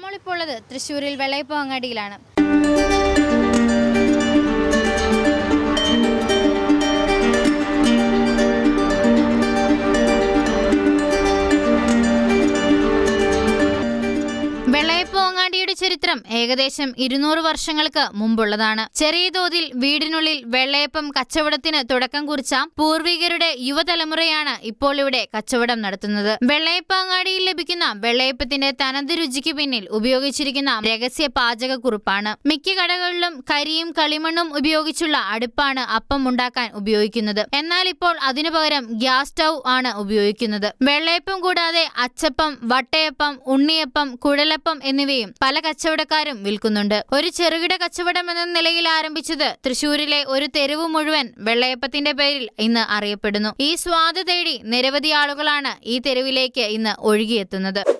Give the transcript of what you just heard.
നമ്മളിപ്പോൾ ഉള്ളത് തൃശ്ശൂരിൽ വെള്ളയപ്പ അങ്ങാടിയിലാണ്. വെള്ളയപ്പം അങ്ങാടിയുടെ ചരിത്രം ഏകദേശം ഇരുന്നൂറ് വർഷങ്ങൾക്ക് മുമ്പുള്ളതാണ്. ചെറിയ തോതിൽ വീടിനുള്ളിൽ വെള്ളയപ്പം കച്ചവടത്തിന് തുടക്കം കുറിച്ച പൂർവികരുടെ യുവതലമുറയാണ് ഇപ്പോൾ ഇവിടെ കച്ചവടം നടത്തുന്നത്. വെള്ളയപ്പ അങ്ങാടിയിൽ ലഭിക്കുന്ന വെള്ളയപ്പത്തിന്റെ തനത് രുചിക്ക് പിന്നിൽ ഉപയോഗിച്ചിരിക്കുന്ന രഹസ്യ പാചകക്കുറിപ്പാണ് മിക്ക കടകളിലും കരിയും കളിമണ്ണും ഉപയോഗിച്ചുള്ള അടുപ്പാണ് അപ്പം ഉണ്ടാക്കാൻ ഉപയോഗിക്കുന്നത്. എന്നാൽ ഇപ്പോൾ അതിനു പകരം ഗ്യാസ് സ്റ്റൗ ആണ് ഉപയോഗിക്കുന്നത്. വെള്ളയപ്പം കൂടാതെ അച്ചപ്പം വട്ടയപ്പം ഉണ്ണിയപ്പം കുഴലപ്പം എന്നിവയും പല കച്ചവടക്കാരും വിൽക്കുന്നുണ്ട്. ഒരു ചെറുകിട കച്ചവടം എന്ന നിലയിൽ ആരംഭിച്ചത് തൃശൂരിലെ ഒരു തെരുവ് മുഴുവൻ വെള്ളയപ്പത്തിന്റെ പേരിൽ ഇന്ന് അറിയപ്പെടുന്നു. ഈ സ്വാദ് തേടി നിരവധി ആളുകളാണ് ഈ തെരുവിലേക്ക് ഇന്ന് ഒഴുകിയെത്തുന്നത്.